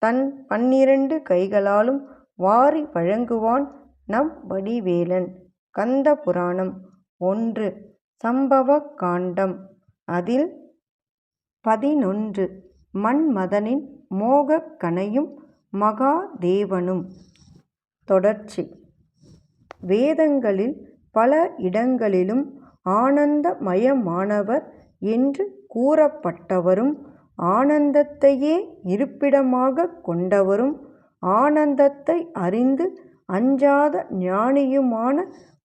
தன் பன்னிரண்டு கைகளாலும் வாரி வழங்குவான் நம் வடிவேலன். கந்த புராணம் ஒன்று. சம்பவ காண்டம். அதில் பதினொன்று. மன்மதனின் மோகக் கணையும் மகாதேவனும். தொடர்ச்சி. வேதங்களில் பல இடங்களிலும் ஆனந்தமயமானவர் என்று கூறப்பட்டவரும் ஆனந்தத்தையே இருப்பிடமாக கொண்டவரும் ஆனந்தத்தை அறிந்து அஞ்சாத ஞானியுமான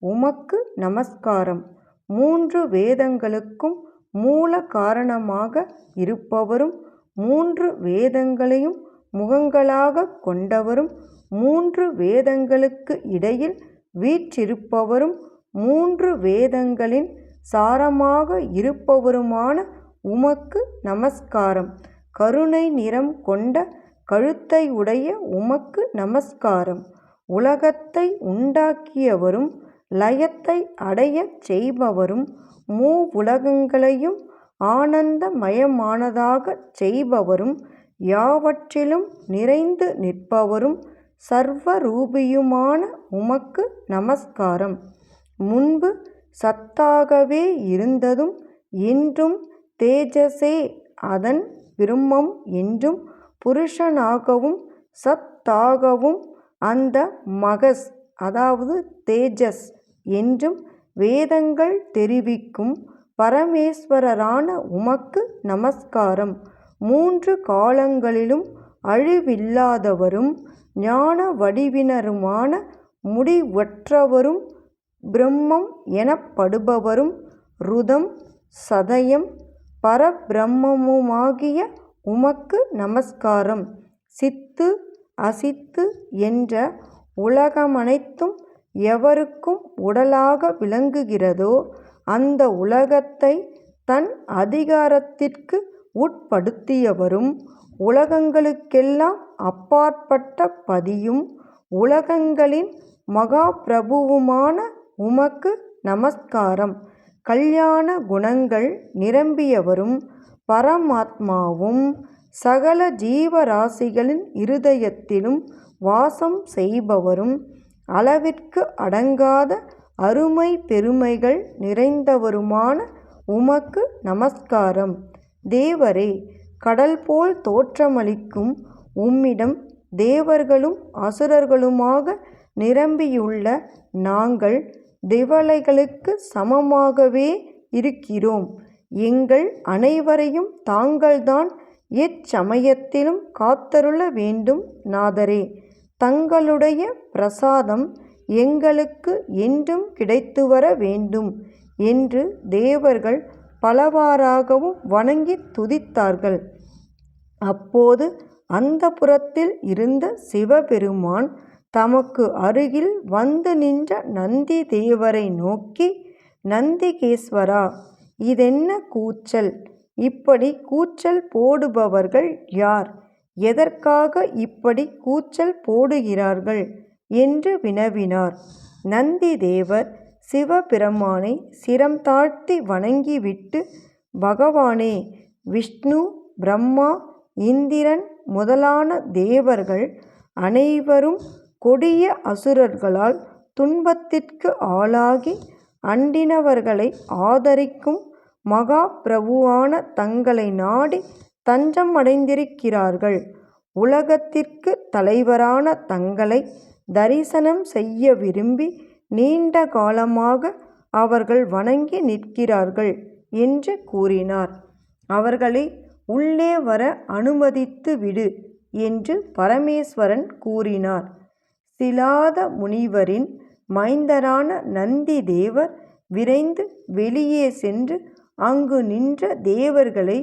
உமக்கு நமஸ்காரம். மூன்று வேதங்களுக்கும் மூல காரணமாக இருப்பவரும் மூன்று வேதங்களையும் முகங்களாக கொண்டவரும் மூன்று வேதங்களுக்கு இடையில் வீற்றிருப்பவரும் மூன்று வேதங்களின் சாரமாக இருப்பவருமான உமக்கு நமஸ்காரம். கருணை நிறம் கொண்ட கழுத்தை உடைய உமக்கு நமஸ்காரம். உலகத்தை உண்டாக்கியவரும் லயத்தை அடையச் செய்பவரும் மூவுலகங்களையும் ஆனந்தமயமானதாகச் செய்பவரும் யாவற்றிலும் நிறைந்து நிற்பவரும் சர்வரூபியுமான உமக்கு நமஸ்காரம். முன்பு சத்தாகவே இருந்ததும் இன்றும் தேஜஸே அதன் பிரம்மம் என்றும் புருஷனாகவும் சத்தாகவும் அந்த மகஸ் அதாவது தேஜஸ் என்றும் வேதங்கள் தெரிவிக்கும் பரமேஸ்வரரான உமக்கு நமஸ்காரம். மூன்று காலங்களிலும் அழிவில்லாதவரும் ஞான வடிவினருமான முடிவற்றவரும் பிரம்மம் எனப்படுபவரும் ருதம் சதயம் பரபிரம்மமுமாகிய உமக்கு நமஸ்காரம். சித்து அசித்து என்ற உலகமனைத்தும் எவருக்கும் உடலாக விளங்குகிறதோ அந்த உலகத்தை தன் அதிகாரத்திற்கு உட்படுத்தியவரும் உலகங்களுக்கெல்லாம் அப்பாற்பட்ட பதியும் உலகங்களின் மகாபிரபுவுமான உமக்கு நமஸ்காரம். கல்யாண குணங்கள் நிரம்பியவரும் பரமாத்மாவும் சகல ஜீவராசிகளின் இருதயத்திலும் வாசம் செய்பவரும் அளவிற்கு அடங்காத அருமை பெருமைகள் நிறைந்தவருமான உமக்கு நமஸ்காரம். தேவரே கடல் போல் தோற்றமளிக்கும் உம்மிடம் தேவர்களும் அசுரர்களுமாக நிரம்பியுள்ள நாங்கள் திவலைகளுக்கு சமமாகவே இருக்கிறோம். எங்கள் அனைவரையும் தாங்கள்தான் எச்சமயத்திலும் காத்தருள வேண்டும் நாதரே. தங்களுடைய பிரசாதம் எங்களுக்கு என்றும் கிடைத்து வர வேண்டும் என்று தேவர்கள் பலவாறாகவும் வணங்கி துதித்தார்கள். அப்போது அந்த புறத்தில் இருந்த சிவபெருமான் தமக்கு அருகில் வந்து நின்ற நந்தி தேவரை நோக்கி நந்திகேஸ்வரா இதென்ன கூச்சல்? இப்படி கூச்சல் போடுபவர்கள் யார்? எதற்காக இப்படி கூச்சல் போடுகிறார்கள் என்று வினவினார். நந்தி தேவர் சிவபிரமானை சிரம் தாழ்த்தி வணங்கிவிட்டு பகவானே விஷ்ணு பிரம்மா இந்திரன் முதலான தேவர்கள் அனைவரும் கொடிய அசுரர்களால் துன்பத்திற்கு ஆளாகி அண்டினவர்களை ஆதரிக்கும் மகா பிரபுவான தங்களை நாடி தஞ்சம் அடைந்திருக்கிறார்கள் உலகத்திற்கு தலைவரான தங்களை தரிசனம் செய்ய விரும்பி நீண்ட காலமாக அவர்கள் வணங்கி நிற்கிறார்கள் என்று கூறினார். அவர்களை உள்ளே வர அனுமதித்து விடு என்று பரமேஸ்வரன் கூறினார். சிலாத முனிவரின் மைந்தரான நந்தி தேவர் விரைந்து வெளியே சென்று அங்கு நின்ற தேவர்களை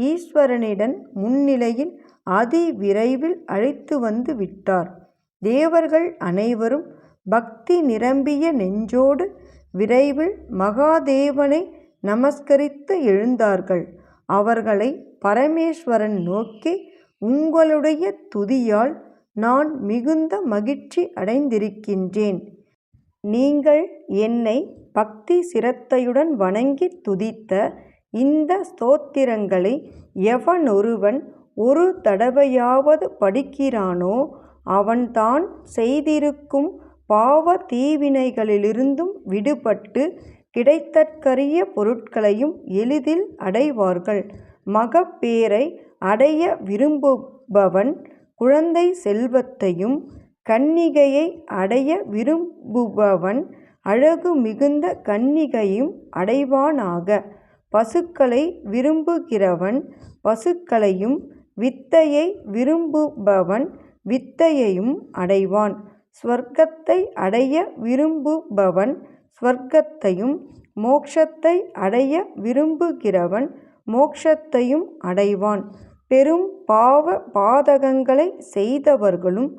ஈஸ்வரனிடம் முன்னிலையில் அதி விரைவில் அழைத்து வந்து விட்டார். தேவர்கள் அனைவரும் பக்தி நிரம்பிய நெஞ்சோடு விரைவில் மகாதேவனை நமஸ்கரித்து எழுந்தார்கள். அவர்களை பரமேஸ்வரன் நோக்கி உங்களுடைய துதியால் நான் மிகுந்த மகிழ்ச்சி அடைந்திருக்கின்றேன். நீங்கள் என்னை பக்தி சிரத்தையுடன் வணங்கித் துதித்த இந்த ஸ்தோத்திரங்களை எவனொருவன் ஒரு தடவையாவது படிக்கிறானோ அவன்தான் செய்திருக்கும் பாவ தீவினைகளிலிருந்தும் விடுபட்டு கிடைத்தற்கரிய பொருட்களையும் எளிதில் அடைவார்கள். மகப்பேறை அடைய விரும்புபவன் குழந்தை செல்வத்தையும் கன்னிகையை அடைய விரும்புபவன் அழகு மிகுந்த கன்னிகையும் அடைவானாக. பசுக்களை விரும்புகிறவன் பசுக்களையும் வித்தையை விரும்புபவன் வித்தையையும் அடைவான். சுவர்க்கத்தை அடைய விரும்புபவன் ஸ்வர்க்கத்தையும் மோக்ஷத்தை அடைய விரும்புகிறவன் மோக்ஷத்தையும் அடைவான். பெரும் பாவ பாதகங்களைச் செய்தவர்களும்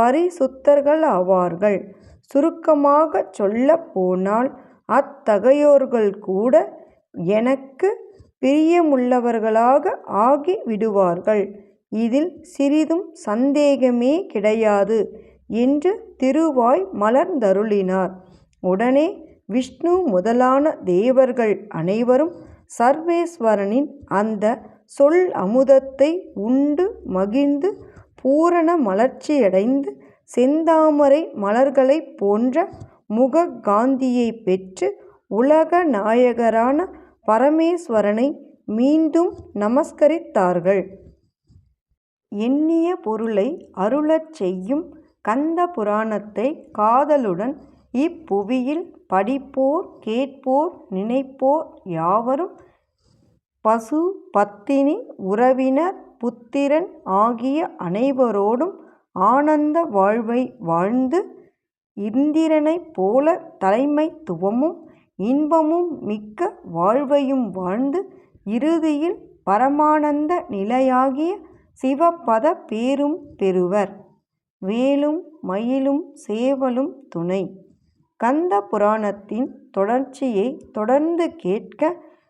பரிசுத்தர்களாவார்கள். சுருக்கமாகச் சொல்லப்போனால் போனால் அத்தகையோர்கள்கூட எனக்குப் பிரியமுள்ளவர்களாக ஆகி விடுவார்கள். இதில் சிறிதும் சந்தேகமே கிடையாது என்று திருவாய் மலர்ந்தருளினார். உடனே விஷ்ணு முதலான தேவர்கள் அனைவரும் சர்வேஸ்வரனின் அந்த சொல் அமுதத்தை உண்டு மகிழ்ந்து பூரண மலர்ச்சியடைந்து செந்தாமரை மலர்களைப் போன்ற முகக் காந்தியைப் பெற்று உலக நாயகரான பரமேஸ்வரனை மீண்டும் நமஸ்கரித்தார்கள். எண்ணிய பொருளை அருளச் செய்யும் கந்த புராணத்தை காதலுடன் இப்புவியில் படிப்போர் கேட்போர் நினைப்போர் யாவரும் பசு பத்தினி உறவினர் புத்திரன் ஆகிய அனைவரோடும் ஆனந்த வாழ்வை வாழ்ந்து இந்திரனைப் போல தலைமைத்துவமும் இன்பமும் மிக்க வாழ்வையும் வாழ்ந்து இறுதியில் பரமானந்த நிலையாகிய சிவபத பேரும் பெறுவர். வேலும் மயிலும் சேவலும் துணை! கந்த புராணத்தின் தொடர்ச்சியை தொடர்ந்து கேட்க